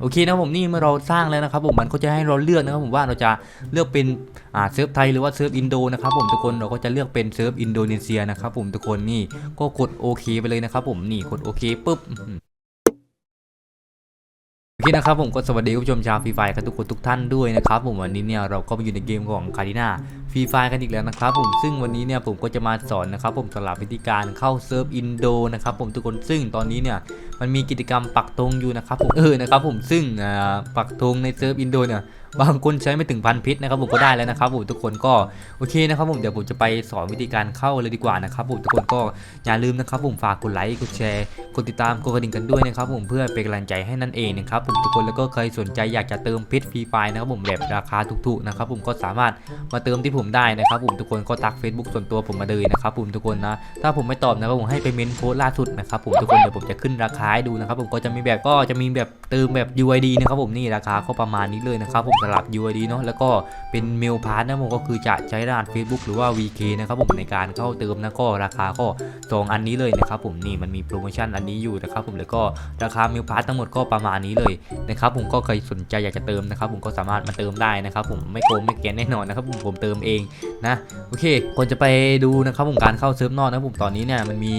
โอเคนะครับผมนี่เมื่อเราสร้างแล้วนะครับผมมันก็จะให้เราเลือกนะครับผมว่าเราจะเลือกเป็นอ่าเซิร์ฟไทยหรือว่าเซิร์ฟอินโดนะครับผมทุกคนเราก็จะเลือกเป็นเซิร์ฟอินโดนีเซียนะครับผมทุกคนนี่ก็กดโอเคไปเลยนะครับผมนี่กดโอเคปุ๊บ คนะครับผมก็สวัสดีคุณผู้ชมชาวฟรีไฟกันทุกคนทุกท่านด้วยนะครับผมวันนี้เนี่ยเราก็มาอยู่ในเกมของคาริน่าฟรีไฟกันอีกแล้วนะครับผมซึ่งวันนี้เนี่ยผมก็จะมาสอนนะครับผมสำหรับวิธีการเข้าเซิร์ฟอินโดนะครับผมทุกคนซึ่งตอนนี้เนี่ยมันมีกิจกรรมปักธงอยู่นะครับผมเออนะครับผมซึ่งอ่าปักธงในเซิร์ฟอินโดเนี่ย บางคนใช้ไม่ถึงพันพิษนะครับผมก็ได้แล้วนะครับผมทุกคนก็โอเคนะครับผมเดี๋ยวผมจะไปสอนวิธีการเข้าเลยดีกว่านะครับผมทุกคนก็อย่าลืมนะครับผมฝากกดไลค์กดแชร์กดติดตามกดกระดิ่งกันด้วยนะครับผมเพื่อเป็นกำลังใจให้นั่นเองนะครับผมทุกคนแล้วก็ใครสนใจอยากจะเติมพชรฟรีไฟล์นะครับผมแบบราคาถูกๆนะครับผมก็สามารถมาเติมที่ผมได้นะครับผมทุกคนก็ทัก Facebook ส่วนตัวผมมาเลยนะครับผมทุกคนนะถ้าผมไม่ตอบนะครับผมให้ไปเมนโพสล่าสุดนะครับผมทุกคนเดี๋ยวผมจะขึ้นราคาให้ดูนะครับผมก็จะมีแบบก็จะมีแบบเติมแบบ UID นะครับผมนี่ราคาก็ประมาณนี้เลยนะครับผมสำหรับ UID เนาะแล้วก็เป็นเมลพาร์ทนะผมก็คือจะใช้รหัส Facebook หรือว่า VK นะครับผมในการเข้าเติมนะก็ราคาก็สองอันนี้เลยนะครับผมนี่มันมีโปรโมชั่นอันนี้อยู่นะครับผมแล้วก็ราคามิลพาร์ททั้งหมดก็ประมาณนี้เลยนะครับผมก็เคยสนใจอยากจะเติมนะครับผมก็สามารถมาเติมได้นะครับผมไม่โกงไม่เกณฑ์แน่นอนนะครับผมผมเติมเองนะโอเคก่อนจะไปดูนะครับผมการเข้าเซิร์ฟนอกนะผมตอนนี้เนี่ยมันมี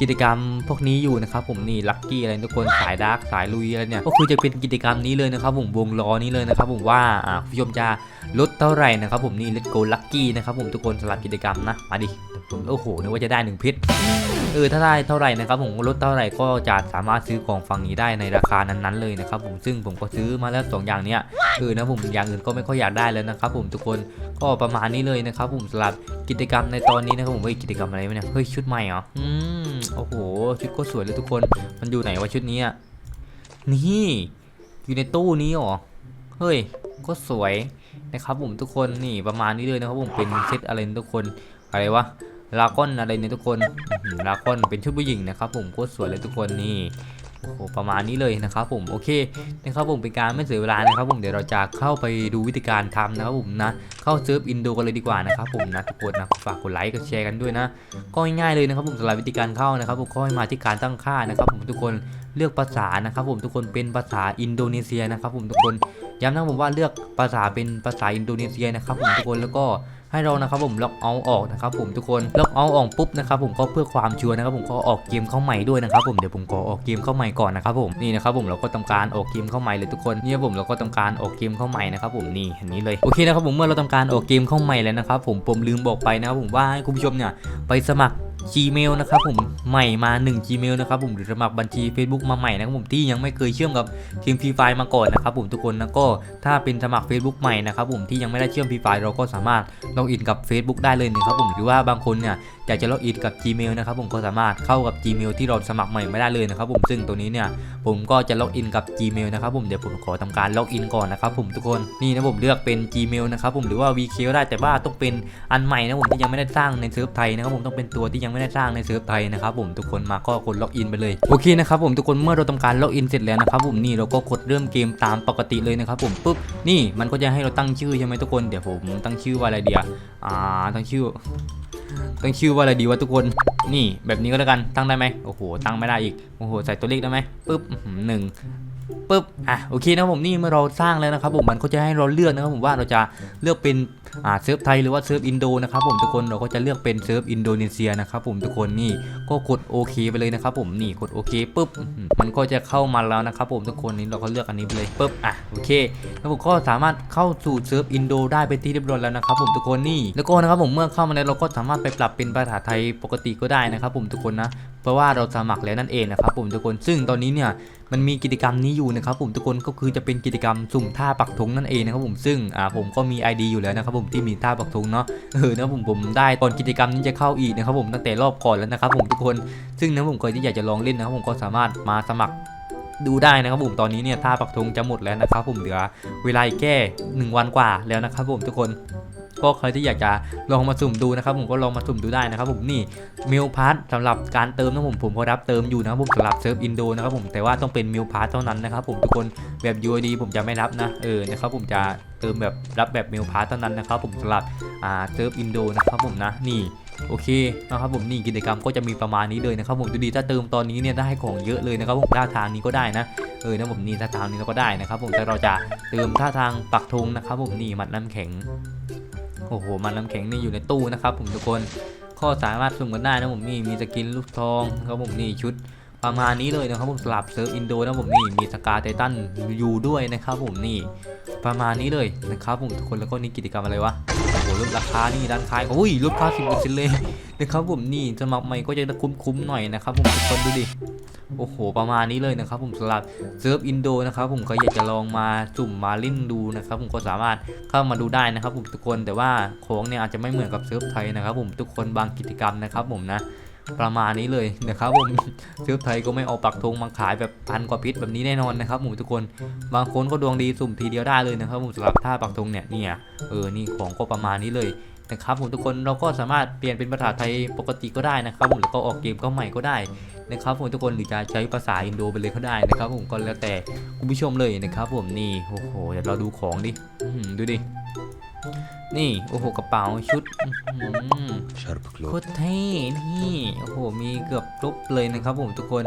กิจกรรมพวกนี้อยู่นะครับผมนี่ลัคกี้อะไรทุกคนสายดาร์กสายลุยอะไรเนี่ยก็คือจะเป็นกิจกรรมนี้เลยนะครับผมวงล้อนี้เลยนะครับผมว่าอ่าผู้ชมจะลดเท่าไหร่นะครับผมนี่ Let's Go Lucky นะครับผมทุกคนสำหรับกิจกรรมนะมาดิโอ้โหนึกว่าจะได้หนึ่งพิษเออถ้าได้เท่าไหร่นะครับผมลดเท่าไหร่ก็จะสามารถซื้อของฝั่งนี้ได้ในราคานั้นๆเลยนะครับผมซึ่งผมก็ซื้อมาแล้วสองอย่างเนี้ยเออนะผมอย่างอื่นก็ไม่ค่อยอยากได้แล้วนะครับผมทุกคนก็ประมาณนี้เลยนะครับผมสำหรับกิจกรรมในตอนนี้นะครับผมเฮ้ยกิจกรรมอะไรเนี่ยเฮ้ยชุดใหม่เหรออืมโอ้โหชุดก็สวยเลยทุกคนมันอยู่ไหนวะชุดนี้อะ นี่ อยู่ในตู้นี้หรอ เฮ้ย ก็สวยนะครับผมทุกคนนี่ประมาณนี้เลยนะครับผมเป็นเซตอะไรทุกคนอะไรวะลาก้อนอะไรเนี่ยทุกคนลาก้อนเป็นชุดผู้หญิงนะครับผมโคตรสวยเลยทุกคนนี่โอ้โหประมาณนี้เลยนะครับผมโอเคนะครับผมเป็นการไม่เสียเวลานะครับผมเดี๋ยวเราจะเข้าไปดูวิธีการทำนะครับผมนะเข้าเซิร์ฟอินโดกันเลยดีกว่านะครับผมนะทุกคนนะฝากกดไลค์กดแชร์กันด้วยนะก็ง่ายๆเลยนะครับผมสำหรับวิธีการเข้านะครับผมก็ให้มาที่การตั้งค่านะครับผมทุกคนเลือกภาษานะครับผมทุกคนเป็นภาษาอินโดนีเซียนะครับผมทุกคนย้ำนะผมว่าเลือกภาษาเป็นภาษาอินโดนีเซียนะครับผมทุกคนแล้วก็ให้เรานะครับผมล็อกเอาออกนะครับผมทุกคนล็อกเอาออกปุ๊บนะครับผมก็เพื่อความชัวร์นะครับผมก็ออกเกมเข้าใหม่ด้วยนะครับผมเดี๋ยวผมขอออกเกมเข้าใหม่ก่อนนะครับผมนี่นะครับผมเราก็ทำการออกเกมเข้าใหม่เลยทุกคนนี่ครับผมเราก็ทำการออกเกมเข้าใหม่นะครับผมนี่เห็นนี้เลยโอเคนะครับผมเมื่อเราทำการออกเกมเข้าใหม่แล้วนะครับผมผมลืมบอกไปนะครับผมว่าให้คุณผู้ชมเนี่ยไปสมัคร Gmail นะครับผมใหม่มา 1 Gmail นะครับผมหรือสมัครบัญชี Facebook มาใหม่นะครับผมที่ยังไม่เคยเชื่อมกับทีมฟรีไฟมาก่อนนะครับผมทุกคนนะก็ถ้าเป็นสมัคร Facebook ใหม่นะครับผมที่ยังไม่ได้เชื่อมฟรีไฟเราก็สามารถล็อกอินกับ Facebook ได้เลยนะครับผมหรือว่าบางคนเนี่ยอยากจะล็อกอินกับ Gmail นะครับผมก็สามารถเข้ากับ Gmail ที่เราสมัครใหม่ไม่ได้เลยนะครับผมซึ่งตัวนี้เนี่ยผมก็จะล็อกอินกับ Gmail นะครับผมเดี๋ยวผมขอทำการล็อกอินก่อนนะครับผมทุกคนนี่นะผมเลือกเป็น Gmail นะครับผมหรือว่า VK ได้แต่ว่าต้องเป็นอันใหม่นะผมที่ยังไม่ได้สร้างในเซิร์ฟไทยนะครับผมต้องเป็นตัวที่ยังไม่ได้สร้างในเซิร์ฟไทยนะครับผมทุกคนมาก็กดล็อกอินไปเลยโอเคนะครับผมทุกคนเมื่อเราทำการล็อกอินเสร็จแล้วนะครับผมนี่เราก็กดเริ่มเกมตามปกติเลยนะครับผมปุ๊บนี่มันก็จะให้เราตั้งชื่อใช่ไหมทุกคนเดี๋ยวผมตั้งชื่อว่าอะไรเดียอ่าตั้งชื่อตั้งชื่อว่าอะไรดีวะทุกคน นี่แบบนี้ก็แล้วกัน ตั้งได้ไหมโอ้โห ตั้งไม่ได้อีก โอ้โห ใส่ตัวเลขได้ไหมปึ๊บหนึ่ง ปึ๊บอะโอเคนะผมนี่เมื่อเราสร้างแล้วนะครับผมมันก็จะให้เราเลือกนะครับผมว่าเราจะเลือกเป็นอ่าเซิร์ฟไทยหรือว่าเซิร์ฟอินโดนะครับผมทุกคนเราก็จะเลือกเป็นเซิร์ฟอินโดนีเซียนะครับผมทุกคนนี่ก็กดโอเคไปเลยนะครับผมนี่กดโอเคปุ๊บมันก็จะเข้ามาแล้วนะครับผมทุกคนนี่เราก็เลือกอันนี้ไปเลยปุ๊บอะโอเคแล้วผมก็สามารถเข้าสู่เซิร์ฟอินโดได้เป็นที่เรียบร้อยแล้วนะครับผมทุกคนนี่แล้วก็นะครับผมเมื่อเข้ามาแล้วเราก็สามารถไปปรับเป็นภาษาไทยปกติก็ได้นะครับผมทุกคนนะเพราะว่าเราสมัครแล้วนั่นเองนะครับผมทุกคนซึ่งตอนนี้เนี่ย มันมีกิจกรรมนี้อยู่นะครับผมทุกคนก็คือจะเป็นกิจกรรมสุ่มท่าปักธงนั่นเองนะครับผมซึ่งอ่าผมก็มี ID อยู่แล้วนะครับผมที่มีท่าปักธงเนาะเออนะผมผมได้ตอนกิจกรรมนี้จะเข้าอีกนะครับผมตั้งแต่รอบก่อนแล้วนะครับผมทุกคนซึ่งนะผมเคยที่อยากจะลองเล่นนะครับผมก็สามารถมาสมัครดูได้นะครับผมตอนนี้เนี่ยท่าปักธงจะหมดแล้วนะครับผมเหลือเวลาอีกแค่หนึ่งวันกว่าแล้วนะครับผมทุกคน ก็ใครที่อยากจะลองมาสุ่มดูนะครับผมก็ลองมาสุ่มดูได้นะครับผมนี่มิลพาร์ทสำหรับการเติมนะผมผมก็รับเติมอยู่นะครับผมสำหรับเซิร์ฟอินโดนะครับผมแต่ว่าต้องเป็นมิลพาร์ทเท่านั้นนะครับผมทุกคนแบบ UID ผมจะไม่รับนะเออนะครับผมจะเติมแบบรับแบบมิลพาร์ทเท่านั้นนะครับผมสำหรับอ่าเซิร์ฟอินโดนะครับผมนะนี่โอเคนะครับผมนี่กิจกรรมก็จะมีประมาณนี้เลยนะครับผมดูดีถ้าเติมตอนนี้เนี่ยได้ของเยอะเลยนะครับผมท่าทางนี้ก็ได้นะเออนะผมนี่ท่าทางนี้เราก็ได้นะครับผมแต่เราจะเติมท่าทางปักธงนะครับผมนี่หมัดน้ำแข็ง โอ้โห มันน้ำแข็งนี่อยู่ในตู้นะครับ ผมทุกคนก็สามารถสุ่มกันได้นะผมนี่มีสกินลูกทองครับผมนี่ชุดประมาณนี้เลยนะครับผมสลับเซิร์ฟอินโดนะผมนี่มีสกาไททันอยู่ด้วยนะครับผมนี่ประมาณนี้เลยนะครับผมทุกคนแล้วก็นี่กิจกรรมอะไรวะโอ้โหลดราคานี่ด้านค้ายอุ้ยลดค่าสิบเปอร์เซ็นต์เลยนะครับผมนี่สมัครใหม่ก็จะคุ้มๆหน่อยนะครับผมทุกคนดูดิ โอ้โห ประมาณนี้เลยนะครับผมสำหรับเซิร์ฟอินโดนะครับผมก็อยากจะลองมาสุ่มมาเล่นดูนะครับผมก็สามารถเข้ามาดูได้นะครับผมทุกคนแต่ว่าของเนี่ยอาจจะไม่เหมือนกับเซิร์ฟไทยนะครับผมทุกคนบางกิจกรรมนะครับผมนะประมาณนี้เลยนะครับผมเซิร์ฟไทยก็ไม่เอาปักธงมาขายแบบพันกว่าพิษแบบนี้แน่นอนนะครับผมทุกคนบางคนก็ดวงดีสุ่มทีเดียวได้เลยนะครับผมสำหรับท่าปักธงเนี่ยเนี่ยเออนี่ของก็ประมาณนี้เลยนะครับผมทุกคนเราก็สามารถเปลี่ยนเป็นภาษาไทยปกติก็ได้นะครับผมหรือก็ออกเกมก็ใหม่ก็ได้ นะครับผมทุกคนหรือจะใช้ภาษาอินโดไปเลยก็ได้นะครับผมก็แล้วแต่คุณผู้ชมเลยนะครับผมนี่โอ้โหเดี๋ยวเราดูของดิดูดินี่โอ้โหกระเป๋าชุดโคตรเท่นี่โอ้โหมีเกือบครบเลยนะครับผมทุกคน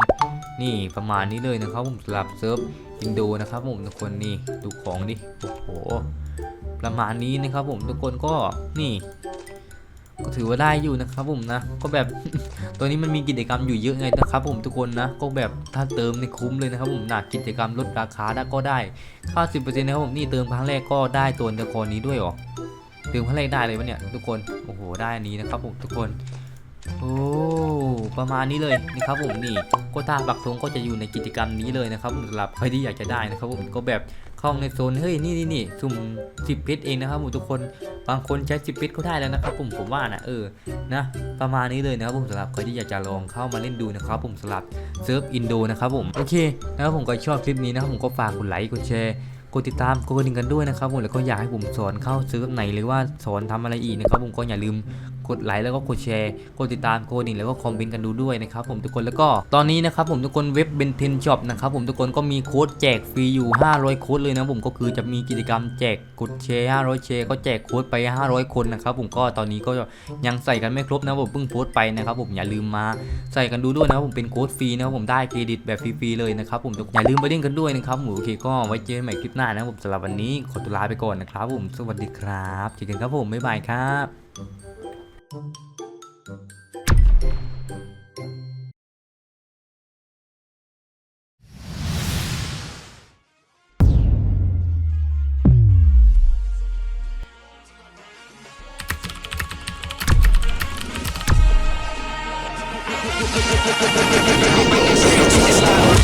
นี่ประมาณนี้เลยนะครับผมสำหรับเซิร์ฟอินโดนะครับผมทุกคนนี่ดูของดิโอ้โหประมาณนี้นะครับผมทุกคนก็นี่ ก็ถือว่าได้อยู่นะครับผมนะ ก็แบบตัวนี้มันมีกิจกรรมอยู่เยอะไงนะครับ ผมทุกคนนะ ก็แบบถ้าเติมในคุ้มเลยนะครับ ผมหนักกิจกรรมลดราคาได้ก็ได้50%นต์นะครับผมนี่เติมครั้งแรกก็ได้ตัวตะกอนนี้ด้วยหรอเติมครั้งแรกได้เลยวะเนี่ยทุกคนโอ้โหได้อันนี้นะครับ ผมทุกคนโอ้ประมาณนี้เลยนะครับผมนี่โกต้าบักทงก็จะอยู่ในกิจกรรมนี้เลยนะครับสำหรับใครที่อยากจะได้นะครับผมก็แบบ เข้าในโซนเฮ้ยนี่นี่นี่สุ่ม10เพชรเองนะครับผมทุกคนบางคนใช้10เพชรก็ได้แล้วนะครับผมผมว่านะเออนะประมาณนี้เลยนะครับผมสำหรับใครที่อยากจะลองเข้ามาเล่นดูนะครับผมสำหรับเซิร์ฟอินโดนะครับผมโอเคนะครับผมก็ชอบคลิปนี้นะครับผมก็ฝากกดไลค์กดแชร์กดติดตามกดกระดิ่งกันด้วยนะครับผมแล้วก็อยากให้ผมสอนเข้าซื้อไหนหรือว่าสอนทำอะไรอีกนะครับผมก็อย่าลืม กดไลค์แล้วก็กดแชร์กดติดตามกดดิ่งแล้วก็คอมเมนต์กันดูด้วยนะครับผมทุกคนแล้วก็ตอนนี้นะครับผมทุกคนเว็บเบนเทนช็อปนะครับผมทุกคนก็มีโค้ดแจกฟรีอยู่ 500 โค้ดเลยนะผมก็คือจะมีกิจกรรมแจกกดแชร์500แชร์ก็แจกโค้ดไป 500 คนนะครับผมก็ตอนนี้ก็ยังใส่กันไม่ครบนะผมเพิ่งโพสต์ไปนะครับผมอย่าลืมมาใส่กันดูด้วยนะผมเป็นโค้ดฟรีนะผมได้เครดิตแบบฟรีๆเลยนะครับผมอย่าลืมไปเล่นกันด้วยนะครับผมโอเคก็ไว้เจอกันใหม่คลิปหน้านะผมสำหรับวันนี้ขอตัวลาไปก่อนนะครับผมสวัสดีครับเจอกันครับผมบ๊ายบายครับ It's loud.